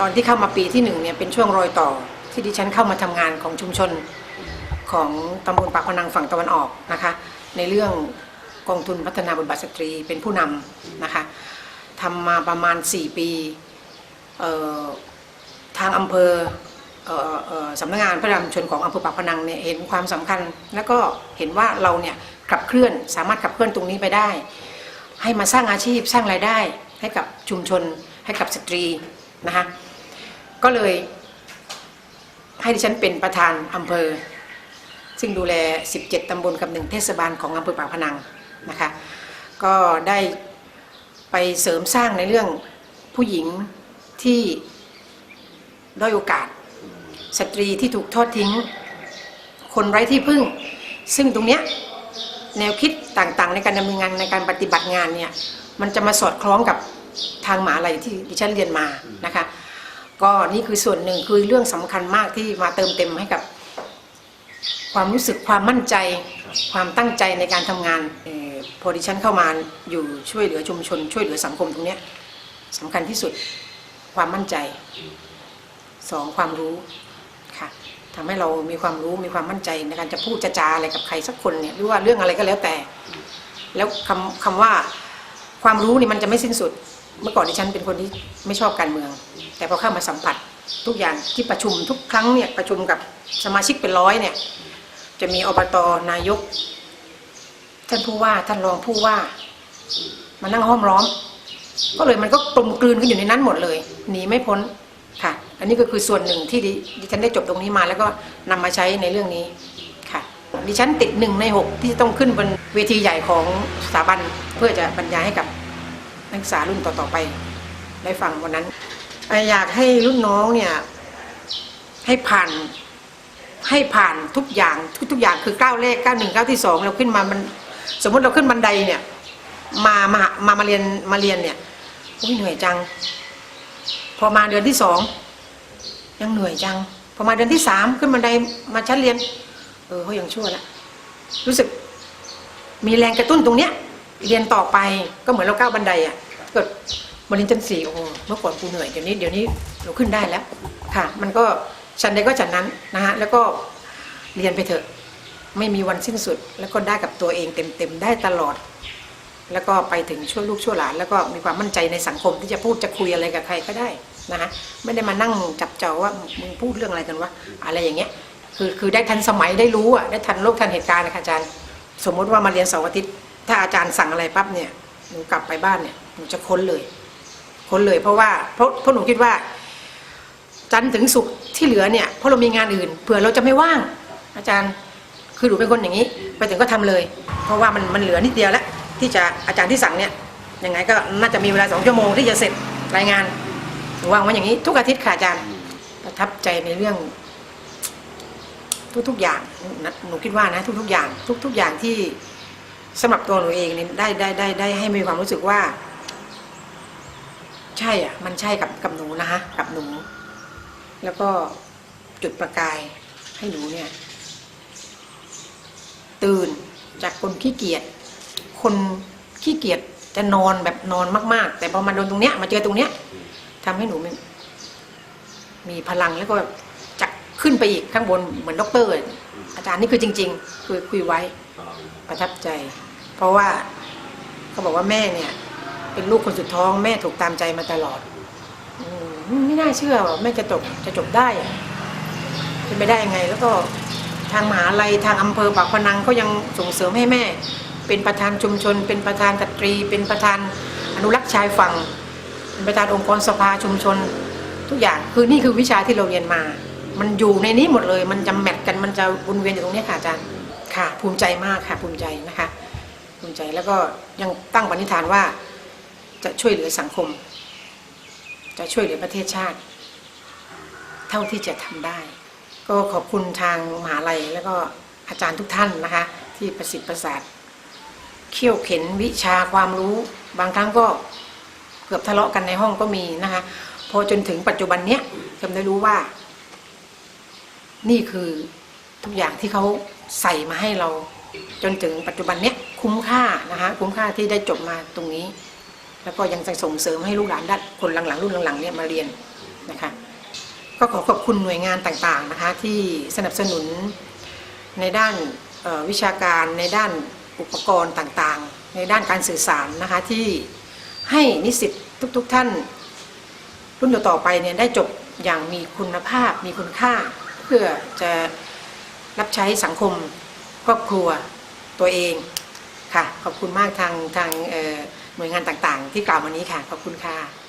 ตอนที่เข้ามาปีที่หนึ่งเนี่ยเป็นช่วงรอยต่อที่ดิฉันเข้ามาทำงานของชุมชนของตำบลปากพนังฝั่งตะวันออกนะคะ ในเรื่องกองทุนพัฒนาบทบาทสตรีเป็นผู้นำนะคะทำมาประมาณ 4 ปีทางอำเภอสำนักงานพระนำชนของอำเภอปากพนังเนี่ยเห็นความสำคัญ แล้วก็เห็นว่าเราเนี่ยขับเคลื่อนสามารถขับเคลื่อนตรงนี้ไปได้ ให้มาสร้างอาชีพสร้างรายได้ให้กับชุมชนให้กับสตรีนะคะ ก็เลยให้ดิฉันเป็นประธานอำเภอ ซึ่งดูแล 17 ตำบลกับหนึ่งเทศบาลของอำเภอปากพนังนะคะ ก็ได้ไปเสริมสร้างในเรื่องผู้หญิงที่ด้อยโอกาส สตรีที่ถูกทอดทิ้ง คนไร้ที่พึ่ง ซึ่งตรงเนี้ยแนวคิดต่างๆ ในการดำเนินงานในการปฏิบัติงานเนี่ยมันจะมาสอดคล้องกับทางหมหาลัยที่ดิฉันเรียนมานะคะ ก็นี่คือส่วนหนึ่งคือเรื่องสำคัญมากที่มาเติมเต็มให้กับ ความรู้สึกความมั่นใจ ความตั้งใจในการทำงานออพอดิฉันเข้ามาอยู่ช่วยเหลือชุมชน ช่วยเหลือสังคมตรงนี้ยสำคัญที่สุดความมั่นใจสองความรู้ค่ะทำให้เรามีความรู้มีความมั่นใจในการจะพูดจะจาอะไรกับใครสักคนเนี่ยหรือว่าเรื่องอะไรก็แล้วแต่ แล้วคำคำว่าความรู้นี่มันจะไม่สิ้นสุด เมื่อก่อนดิฉันเป็นคนที่ไม่ชอบการเมือง แต่พอเข้ามาสัมผัสทุกอย่างที่ประชุมทุกครั้งเนี่ยประชุมกับสมาชิกเป็นร้อยเนี่ยจะมีอบตนายก ท่านผู้ว่าท่านรองผู้ว่ามานั่งห้อมล้อม ก็เลยมันก็กลมกลืนกันอยู่ในนั้นหมดเลยหนีไม่พ้นค่ะ อันนี้ก็คือส่วนหนึ่งที่ดิฉันได้จบตรงนี้มาแล้วก็นำมาใช้ในเรื่องนี้ค่ะดิฉันติดหนึ่งในหกที่จะต้องขึ้นบนเวทีใหญ่ของสถาบันเพื่อจะบรรยายให้กับ นักศึกษารุ่นต่อๆไป ได้ฟังวันนั้นเอ่ออยากให้รุ่นน้องเนี่ยให้ผ่านให้ผ่านทุกอย่างทุกทุกอย่างคือก้าวแรกก้าวหนึ่งก้าวที่สองเราขึ้นมามันสมมติเราขึ้นบันไดเนี่ยมามามามาเรียนมาเรียนเนี่ยอุ้ยเหนื่อยจัง พอมาเดือนที่สองยังเหนื่อยจัง พอมาเดือนที่สามขึ้นบันไดมาชั้นเรียน เออเขายังชั่วละรู้สึกมีแรงกระตุ้นตรงเนี้ย เรียนต่อไปก็เหมือนเราก้าวบันไดอะเกิดมาเรียนชั้นสี่โอ้โหเมื่อก่อนกูเหนื่อยเดี๋ยวนี้เดี๋ยวนี้เราขึ้นได้แล้วค่ะ มันก็ฉันใดก็ฉันนั้นนะฮะแล้วก็เรียนไปเถอะไม่มีวันสิ้นสุด แล้วก็ได้กับตัวเองเต็มๆได้ตลอด แล้วก็ไปถึงช่วยลูกช่วยหลาน แล้วก็มีความมั่นใจในสังคมที่จะพูดจะคุยอะไรกับใครก็ได้นะฮะไม่ได้มานั่งจับเจ้าว่ามึงพูดเรื่องอะไรกันวะอะไรอย่างเงี้ยคือคือได้ทันสมัยได้รู้อะได้ทันโลกทันเหตุการณ์นะคะอาจารย์ สมมุติว่ามาเรียนเสาร์อาทิตย์ ถ้าอาจารย์สั่งอะไรปั๊บเนี่ยหนูกลับไปบ้านเนี่ยหนูจะค้นเลย ค้นเลย เพราะว่าเพราะเพราะหนูคิดว่า จันทร์ถึงศุกร์ที่เหลือเนี่ยเพราะเรามีงานอื่นเผื่อเราจะไม่ว่าง อาจารย์คือหนูเป็นคนอย่างนี้ ไปถึงก็ทำเลย เพราะว่ามันมันเหลือนิดเดียวแล้วที่จะอาจารย์ที่สั่งเนี่ยยังไงก็น่าจะมีเวลาสองชั่วโมงที่จะเสร็จรายงานหนูวางไว้อย่างนี้ ทุกอาทิตย์ค่ะอาจารย์ประทับใจในเรื่อง ทุกๆอย่างหนูคิดว่านะ ทุกๆอย่าง ทุกๆอย่างที่ สำหรับตัวหนูเองเนี่ยได้ได้ได้ได้ให้มีความรู้สึกว่า ใช่อะ มันใช่กับกับหนูนะฮะกับหนู แล้วก็จุดประกายให้หนูเนี่ย ตื่นจากคนขี้เกียจคนขี้เกียจจะนอนแบบนอนมาก ๆ แต่พอมาโดนตรงเนี้ยมาเจอตรงเนี้ยทำให้หนูมีพลังแล้วก็จะ ขึ้นไปอีกข้างบนเหมือนด็อกเตอร์อาจารย์นี่คือจริง ๆ คือคุยไว้ประทับใจ เพราะว่าเขาบอกว่าแม่เนี่ย เป็นลูกคนสุดท้องแม่ถูกตามใจมาตลอดอมไม่น่าเชื่อว่าแม่จะจบจะจบได้อะเป็นไปได้ยังไง แล้วก็ทางมหาลัยทางอำเภอปากพนังเขายังส่งเสริมให้แม่ เป็นประธานชุมชน เป็นประธานสตรี เป็นประธานอนุรักษ์ชายฝั่งเป็นประธานองค์กรสภาชุมชน ทุกอย่างคือนี่คือวิชาที่เราเรียนมา มันอยู่ในนี้หมดเลย มันจะแมทกันมันจะวนเวียนอยู่ตรงนี้ค่ะอาจารย์ค่ะ ภูมิใจมากค่ะ ภูมิใจนะคะ ภูมิใจแล้วก็ยังตั้งปณิธานว่า จะช่วยเหลือสังคม จะช่วยเหลือประเทศชาติ เท่าที่จะทำได้ ก็ขอบคุณทางมหาลัยแล้วก็อาจารย์ทุกท่านนะคะ ที่ประสิทธิ์ประสาทเขี่ยวเข็นวิชาความรู้ บางครั้งก็เกือบทะเลาะกันในห้องก็มีนะคะ พอจนถึงปัจจุบันเนี้ยจำได้รู้ว่า นี่คือทุกอย่างที่เขาใส่มาให้เรา จนถึงปัจจุบันเนี้ยคุ้มค่านะคะคุ้มค่าที่ได้จบมาตรงนี้ แล้วก็ยังจะส่งเสริมให้ลูกหลานด้านคนหลังๆรุ่นหลังๆเนี่ยมาเรียนนะคะก็ขอขอบคุณหน่วยงานต่างๆนะคะที่สนับสนุนในด้านวิชาการในด้านอุปกรณ์ต่างๆ ในด้านการสื่อสารนะคะที่ให้นิสิตทุกๆท่าน รุ่นต่อๆไปเนี่ยได้จบอย่างมีคุณภาพมีคุณค่า พื่อจะรับใช้สังคมครอบครัวตัวเองค่ะ ขอบคุณมากทางทางหน่วยงานต่างๆ ที่กล่าวมานี้ค่ะ ขอบคุณค่ะ